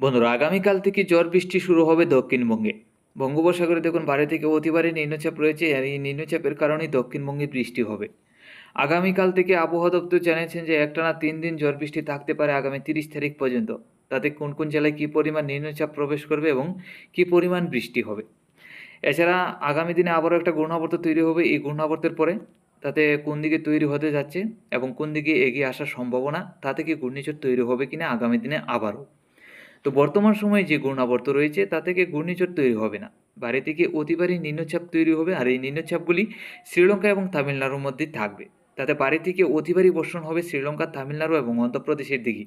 বন্ধুরা, আগামীকাল থেকে ঝড় বৃষ্টি শুরু হবে দক্ষিণবঙ্গে। বঙ্গোপসাগরে দেখুন বাড়ি থেকে অতিবারে নিম্নচাপ রয়েছে, আর এই নিম্নচাপের কারণেই দক্ষিণবঙ্গে বৃষ্টি হবে। আগামীকাল থেকে আবহাওয়া দপ্তর জানিয়েছেন যে, একটানা তিন দিন ঝড় বৃষ্টি থাকতে পারে আগামী তিরিশ তারিখ পর্যন্ত। তাতে কোন কোন জেলায় কী পরিমাণ নিম্নচাপ প্রবেশ করবে এবং কী পরিমাণ বৃষ্টি হবে? এছাড়া আগামী দিনে আবারও একটা ঘূর্ণাবর্ত তৈরি হবে। এই ঘূর্ণাবর্তের পরে তাতে কোন দিকে তৈরি হতে যাচ্ছে এবং কোন দিকে এগিয়ে আসার সম্ভাবনা, তাতে কি ঘূর্ণিঝড় তৈরি হবে কিনা আগামী দিনে আবারও। তো বর্তমান সময়ে যে ঘূর্ণাবর্ত রয়েছে, তা থেকে ঘূর্ণিঝড় তৈরি হবে না। বাড়ি থেকে অতিবারই নিম্নচাপ তৈরি হবে আর এই নিম্নচাপগুলি শ্রীলঙ্কা এবং তামিলনাড়ুর মধ্যে থাকবে। তাতে বাড়ি থেকে অতিবারই বর্ষণ হবে শ্রীলঙ্কা, তামিলনাড়ু এবং অন্ধ্রপ্রদেশের দিকে।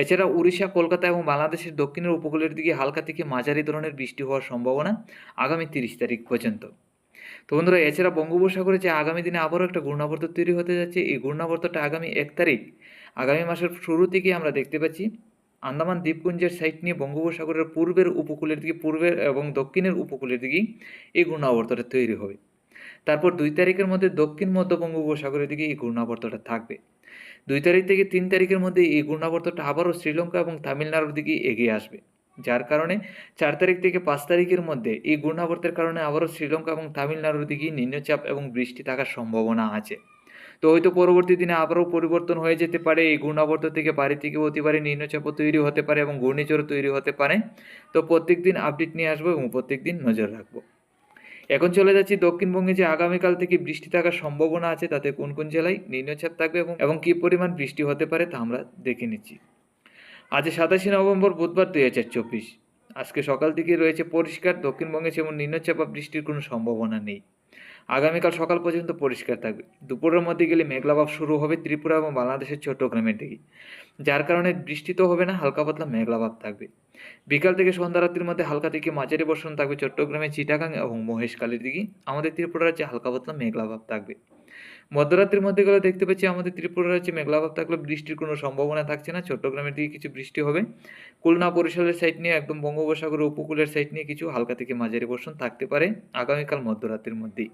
এছাড়া উড়িষ্যা, কলকাতা এবং বাংলাদেশের দক্ষিণের উপকূলের দিকে হালকা থেকে মাঝারি ধরনের বৃষ্টি হওয়ার সম্ভাবনা আগামী তিরিশ তারিখ পর্যন্ত। তো বন্ধুরা, এছাড়া বঙ্গোপসাগরে যে আগামী দিনে আবারও একটা ঘূর্ণাবর্ত তৈরি হতে যাচ্ছে, এই ঘূর্ণাবর্তটা আগামী এক তারিখ, আগামী মাসের শুরু থেকে আমরা দেখতে পাচ্ছি আন্দামান দ্বীপপুঞ্জের সাইট নিয়ে বঙ্গোপসাগরের পূর্বের উপকূলের দিকে, পূর্বের এবং দক্ষিণের উপকূলের দিকেই এই ঘূর্ণাবর্তটা তৈরি হবে। তারপর দুই তারিখের মধ্যে দক্ষিণ মধ্য বঙ্গোপসাগরের দিকে এই ঘূর্ণাবর্তটা থাকবে। দুই তারিখ থেকে তিন তারিখের মধ্যে এই ঘূর্ণাবর্তটা আবারও শ্রীলঙ্কা এবং তামিলনাড়ুর দিকে এগিয়ে আসবে, যার কারণে চার তারিখ থেকে পাঁচ তারিখের মধ্যে এই ঘূর্ণাবর্তের কারণে আবারও শ্রীলঙ্কা এবং তামিলনাড়ুর দিকে নিম্নচাপ এবং বৃষ্টি থাকার সম্ভাবনা আছে। তো হয়তো পরবর্তী দিনে আবারও পরিবর্তন হয়ে যেতে পারে। এই ঘূর্ণাবর্ত থেকে বাড়ি থেকে অতিবারে নিম্নচাপও তৈরি হতে পারে এবং ঘূর্ণিঝড় তৈরি হতে পারে। তো প্রত্যেক দিন আপডেট নিয়ে আসব এবং প্রত্যেক দিন নজর রাখব। এখন চলে যাচ্ছি দক্ষিণবঙ্গে যে আগামীকাল থেকে বৃষ্টি থাকার সম্ভাবনা আছে, তাতে কোন কোন জেলায় নিম্নচাপ থাকবে এবং এবং কী পরিমাণ বৃষ্টি হতে পারে তা আমরা দেখে নিচ্ছি। আজ সাতাশে নভেম্বর বুধবার দুই হাজার চব্বিশ। আজকে সকাল থেকে রয়েছে পরিষ্কার, দক্ষিণবঙ্গে যেমন নিম্নচাপ বা বৃষ্টির কোনো সম্ভাবনা নেই। আগামীকাল সকাল পর্যন্ত পরিষ্কার থাকবে। দুপুরের মধ্যে গেলে মেঘলাভাব শুরু হবে ত্রিপুরা এবং বাংলাদেশের চট্টগ্রামের দিকে। যার কারণে বৃষ্টি তো হবে না, হালকা পাতলা মেঘলাভাব থাকবে। বিকাল থেকে সন্ধ্যা রাত্রির মধ্যে হালকা থেকে মাঝারি বর্ষণ থাকবে চট্টগ্রামে চিটাগাং এবং মহেশখালীর দিকে। আমাদের ত্রিপুরা রাজ্যে হালকা পাতলা মেঘলাভাব থাকবে। মধ্যরাত্রির মধ্যে গেলে দেখতে পাচ্ছি আমাদের ত্রিপুরা রাজ্যে মেঘলাভাব থাকলে বৃষ্টির কোনো সম্ভাবনা থাকছে না। চট্টগ্রামের দিকে কিছু বৃষ্টি হবে। খুলনা বরিশালের সাইড নিয়ে একদম বঙ্গোপসাগরের উপকূলের সাইড নিয়ে কিছু হালকা থেকে মাঝারি বর্ষণ থাকতে পারে আগামীকাল মধ্যরাত্রির মধ্যেই।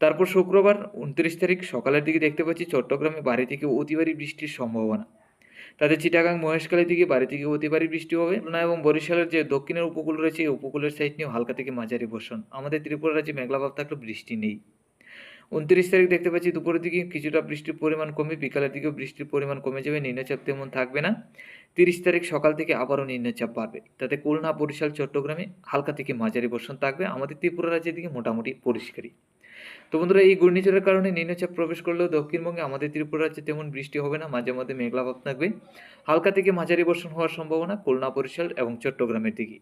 তারপর শুক্রবার উনত্রিশ তারিখ সকালের দিকে দেখতে পাচ্ছি চট্টগ্রামে বাড়ি থেকে অতিবারী বৃষ্টির সম্ভাবনা। তাতে চিটাগাং মহেশখালী দিকে বাড়ি থেকে অতিবারী বৃষ্টি হবে খুলনা এবং বরিশালের যে দক্ষিণের উপকূল রয়েছে এই উপকূলের সাইড নিয়েও হালকা থেকে মাঝারি বর্ষণ। আমাদের ত্রিপুরা রাজ্যে মেঘলাভাব থাকলে বৃষ্টি নেই। উনত্রিশ তারিখ দেখতে পাচ্ছি দুপুরের দিকে কিছুটা বৃষ্টির পরিমাণ কমে, বিকালের দিকেও বৃষ্টির পরিমাণ কমে যাবে, নিম্নচাপ তেমন থাকবে না। তিরিশ তারিখ সকাল থেকে আবারও নিম্নচাপ বাড়বে। তাতে খুলনা, বরিশাল, চট্টগ্রামে হালকা থেকে মাঝারি বর্ষণ থাকবে। আমাদের ত্রিপুরা রাজ্যের দিকে মোটামুটি পরিষ্কারই। তো বন্ধুরা, এই ঘূর্ণিঝড়ের কারণে নিম্নচাপ প্রবেশ করলেও দক্ষিণবঙ্গে আমাদের ত্রিপুরা রাজ্যে তেমন বৃষ্টি হবে না, মাঝে মাঝে মেঘলাভাব থাকবে। হালকা থেকে মাঝারি বর্ষণ হওয়ার সম্ভাবনা, খুলনা, বরিশাল এবং চট্টগ্রামের দিকে।